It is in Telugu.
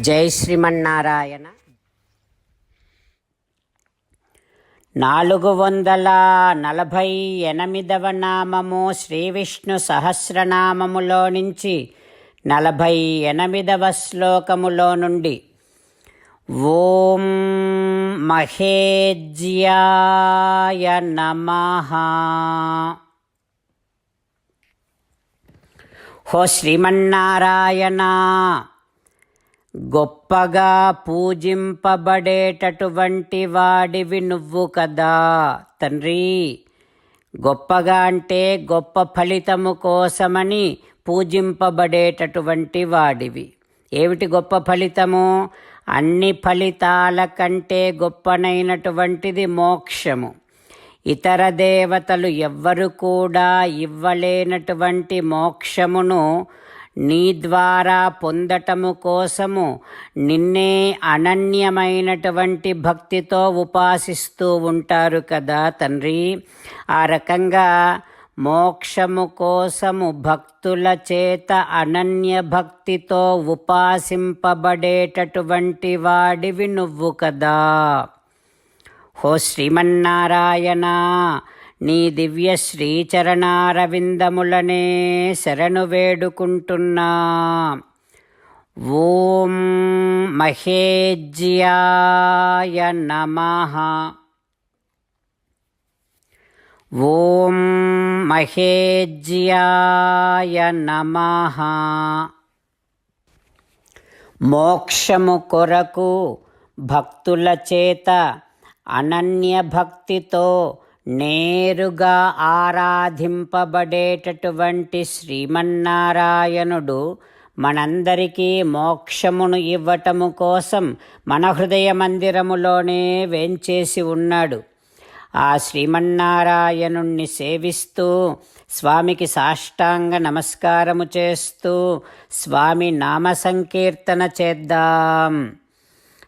జై శ్రీమన్నారాయణ. నాలుగు వందల నలభై ఎనిమిదవ నామము శ్రీ విష్ణు సహస్రనామములో నుంచి నలభై ఎనిమిదవ శ్లోకములో నుండి ఓం మహేజ్యాయ నమ. హో శ్రీమన్నారాయణ. గొప్పగా పూజింపబడేటటువంటి వాడివి నువ్వు కదా తండ్రి. గొప్పగా అంటే గొప్ప ఫలితము కోసమని పూజింపబడేటటువంటి వాడివి. ఏమిటి గొప్ప ఫలితము? అన్ని ఫలితాల కంటే గొప్పనైనటువంటిది మోక్షము. ఇతర దేవతలు ఎవ్వరు కూడా ఇవ్వలేనటువంటి మోక్షమును నీ ద్వారా పొందటము కోసము నిన్నే అనన్యమైనటువంటి భక్తితో ఉపాసిస్తూ ఉంటారు కదా తండ్రి. ఆ రకంగా మోక్షము కోసము భక్తుల చేత అనన్య భక్తితో ఉపాసింపబడేటటువంటి వాడివి నువ్వు కదా. హో శ్రీమన్నారాయణ నీ దివ్య శ్రీచరణారవిందములనే శరణు వేడుకుంటున్నా. ఓం మహేజ్యాయ నమ. ఓం మహేజ్యాయ నమ. మోక్షము కొరకు భక్తుల చేత అనన్య భక్తితో నేరుగా ఆరాధింపబడేటటువంటి శ్రీమన్నారాయణుడు మనందరికీ మోక్షమును ఇవ్వటము కోసం మన హృదయ మందిరములోనే వేంచేసి ఉన్నాడు. ఆ శ్రీమన్నారాయణుణ్ణి సేవిస్తూ స్వామికి సాష్టాంగ నమస్కారము చేస్తూ స్వామి నామ సంకీర్తన చేద్దాం.